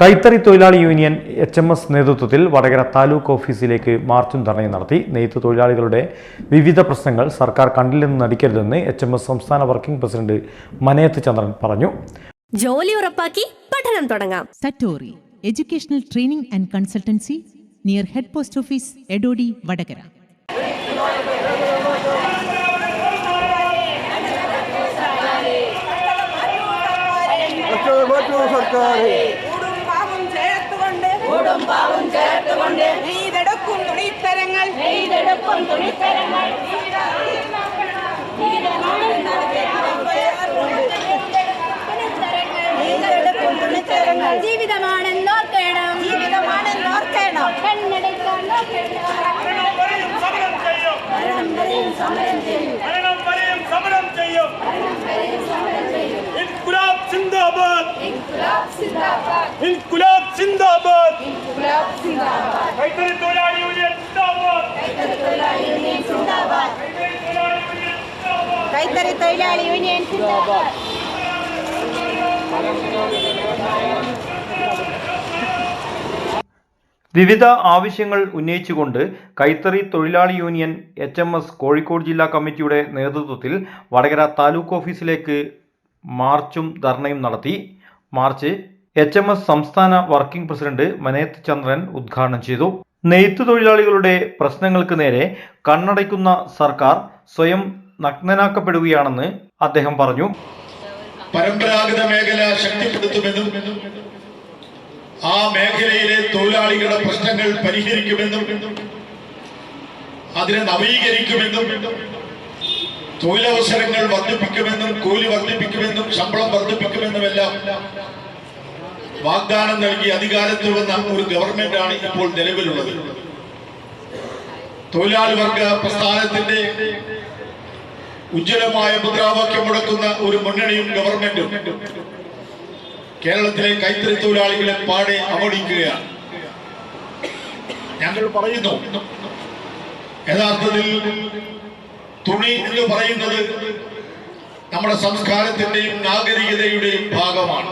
കൈത്തറി തൊഴിലാളി union H M S നേതൃത്വത്തിൽ വടകര താലൂക്ക് ഓഫീസിലേക്ക് മാർച്ചും ധർണയും നടത്തി. നെയ്ത്ത് തൊഴിലാളികളുടെ വിവിധ പ്രശ്നങ്ങൾ സർക്കാർ കണ്ടില്ലെന്ന് നടിക്കരുതെന്ന് എച്ച് എം എസ് സംസ്ഥാന വർക്കിംഗ് പ്രസിഡന്റ് മനയത്ത് ചന്ദ്രൻ പറഞ്ഞു. ജോലി ഉറപ്പാക്കി പഠനം തുടങ്ങാം. Satori educational training and consultancy near head post office Edodi Vadakara. മാറ്റൂ ചേർത്തുകൊണ്ട് നെയ്തെടുക്കും തുണിത്തരങ്ങൾ. നെയ്തെടുക്കും തുണിത്തരങ്ങൾ. നെയ്തെടുക്കും തുണിത്തരങ്ങൾ. ജീവിതമാണെന്നോർക്കണം ജീവിതമാണെന്നോർക്കണം കണ്ണടയ്ക്കാൻ നോക്കണം. സമരം ചെയ്യും. മരണം വരെയും സമരം ചെയ്യും. ഇൻകുലാബ് സിന്ദാബാദ്. ഇൻകുലാബ് സിന്ദാബാദ്. കൈത്തറി തൊഴിലാളി യൂണിയൻ സിന്ദാബാദ് കൈത്തറി തൊഴിലാളി യൂണിയൻ സിന്ദാബാദ് കൈത്തറി തൊഴിലാളി യൂണിയൻ സിന്ദാബാദ് വിവിധ ആവശ്യങ്ങൾ ഉന്നയിച്ചുകൊണ്ട് കൈത്തറി തൊഴിലാളി union H M S Kozhikode ജില്ലാ കമ്മിറ്റിയുടെ നേതൃത്വത്തിൽ വടകര താലൂക്ക് ഓഫീസിലേക്ക് മാർച്ചും ധർണയും നടത്തി. മാർച്ച് എച്ച് എം എസ് സംസ്ഥാന വർക്കിംഗ് പ്രസിഡന്റ് മനേത് ചന്ദ്രൻ ഉദ്ഘാടനം ചെയ്തു. നെയ്ത്ത് തൊഴിലാളികളുടെ പ്രശ്നങ്ങൾക്ക് നേരെ കണ്ണടയ്ക്കുന്ന സർക്കാർ സ്വയം നഗ്നനാക്കപ്പെടുകയാണെന്ന് അദ്ദേഹം പറഞ്ഞു. പരമ്പരാഗത മേഖല ശക്തിപ്പെടുത്തുമെന്നും ആ മേഖലയിലെ തൊഴിലാളികളുടെ പ്രശ്നങ്ങൾ പരിഹരിക്കുമെന്നും അതിനെ നവീകരിക്കുമെന്നും തൊഴിലവസരങ്ങൾ വർദ്ധിപ്പിക്കുമെന്നും കൂലി വർദ്ധിപ്പിക്കുമെന്നും ശമ്പളം വർദ്ധിപ്പിക്കുമെന്നുമെല്ലാം വാഗ്ദാനം നൽകി അധികാരത്തിൽ വന്ന ഒരു ഗവൺമെന്റാണ് ഇപ്പോൾ നിലവിലുള്ളത്. തൊഴിലാളി വർഗ പ്രസ്ഥാനത്തിന്റെ ഉജ്ജ്വലമായ മുദ്രാവാക്യം മുടക്കുന്ന ഒരു മുന്നണിയും ഗവൺമെന്റും കേരളത്തിലെ കൈത്തറി തൊഴിലാളികളെ പാടെ അവഗണിക്കുകയാണ് ഞങ്ങൾ പറയുന്നു യഥാർത്ഥത്തിൽ തുണി എന്ന് പറയുന്നത് നമ്മുടെ സംസ്കാരത്തിന്റെയും നാഗരികതയുടെയും ഭാഗമാണ്.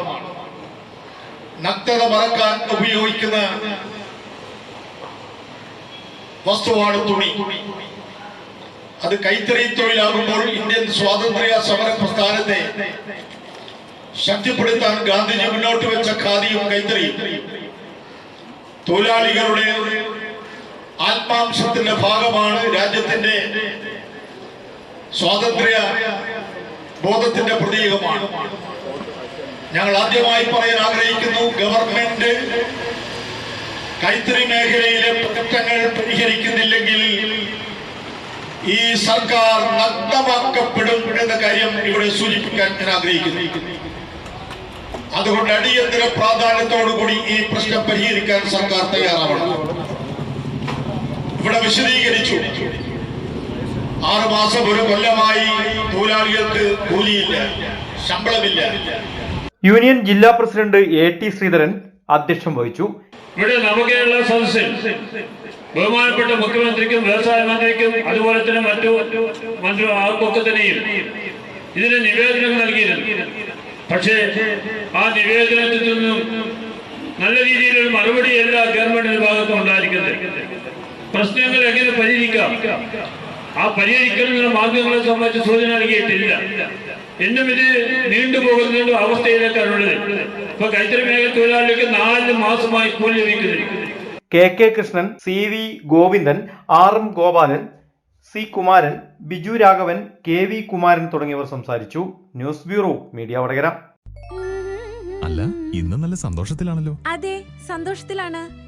നഗ്നത മറക്കാൻ ഉപയോഗിക്കുന്ന വസ്തുവാണ് തുണി. അത് കൈത്തറി തൊഴിലാകുമ്പോൾ ഇന്ത്യൻ സ്വാതന്ത്ര്യ സമര പ്രസ്ഥാനത്തെ ശക്തിപ്പെടുത്താൻ ഗാന്ധിജി മുന്നോട്ട് വെച്ച ഖാദിയും കൈത്തറിയും. തൊഴിലാളികളുടെ ആത്മാംശത്തിന്റെ ഭാഗമാണ് രാജ്യത്തിന്റെ സ്വാതന്ത്ര്യ ബോധത്തിന്റെ പ്രതീകമാണ്. ഞങ്ങൾ ആദ്യമായി പറയാൻ ആഗ്രഹിക്കുന്നു ഗവൺമെന്റ് കൈത്തറി മേഖലയിലെ പ്രശ്നങ്ങൾ പരിഹരിക്കുന്നില്ലെങ്കിൽ ഈ സർക്കാർ നഗ്നമാക്കപ്പെടും എന്ന കാര്യം ഇവിടെ സൂചിപ്പിക്കാൻ ഞാൻ ആഗ്രഹിക്കുന്നു. അതുകൊണ്ട് അടിയന്തര പ്രാധാന്യത്തോടുകൂടി ഈ പ്രശ്നം പരിഹരിക്കാൻ സർക്കാർ തയ്യാറാവണം. ഇവിടെ വിശദീകരിച്ചു. ആറ് മാസം ഒരു കൊല്ലമായി തൊഴിലാളികൾക്ക് കൂലിയില്ല ശമ്പളമില്ല. യൂണിയൻ ജില്ലാ പ്രസിഡന്റ് എ ടി ശ്രീധരൻ അധ്യക്ഷം വഹിച്ചു. ഇവിടെ നമുക്കുള്ള സദസ്സിൽ ബഹുമാനപ്പെട്ട മുഖ്യമന്ത്രിക്കും വ്യവസായ മന്ത്രിക്കും അതുപോലെ തന്നെ മറ്റു മന്ത്രി ആൾക്കൊക്കെ തന്നെയും ഇതിന് നിവേദനം നൽകിയിരുന്നു. പക്ഷേ ആ നിവേദനത്തിൽ നിന്നും നല്ല രീതിയിലൊരു മറുപടി എല്ലാ ഗവൺമെന്റിന്റെ ഭാഗത്തും ഉണ്ടായിരിക്കുന്നത്. പ്രശ്നങ്ങൾ എങ്ങനെ പരിഹരിക്കാം? ആ പരിഹരിക്കുന്നതിനുള്ള മാർഗങ്ങളെ സംബന്ധിച്ച് സൂചന നൽകിയിട്ടില്ല. എന്നും ഇത് നീണ്ടുപോകുന്ന അവസ്ഥയിലേക്കാണുള്ളത്. ഇപ്പൊ കൈത്തറി മേഖല തൊഴിലാളികൾക്ക് നാല് മാസമായി കൂലി ലഭിക്കുന്നു K K Krishnan C V Govindan R M Gopalan C Kumaran Biju Raghavan K V Kumaran തുടങ്ങിയവർ സംസാരിച്ചു. News bureau media Vadakara. അല്ല ഇന്ന് നല്ല സന്തോഷത്തിലാണല്ലോ. അതെ സന്തോഷത്തിലാണ്.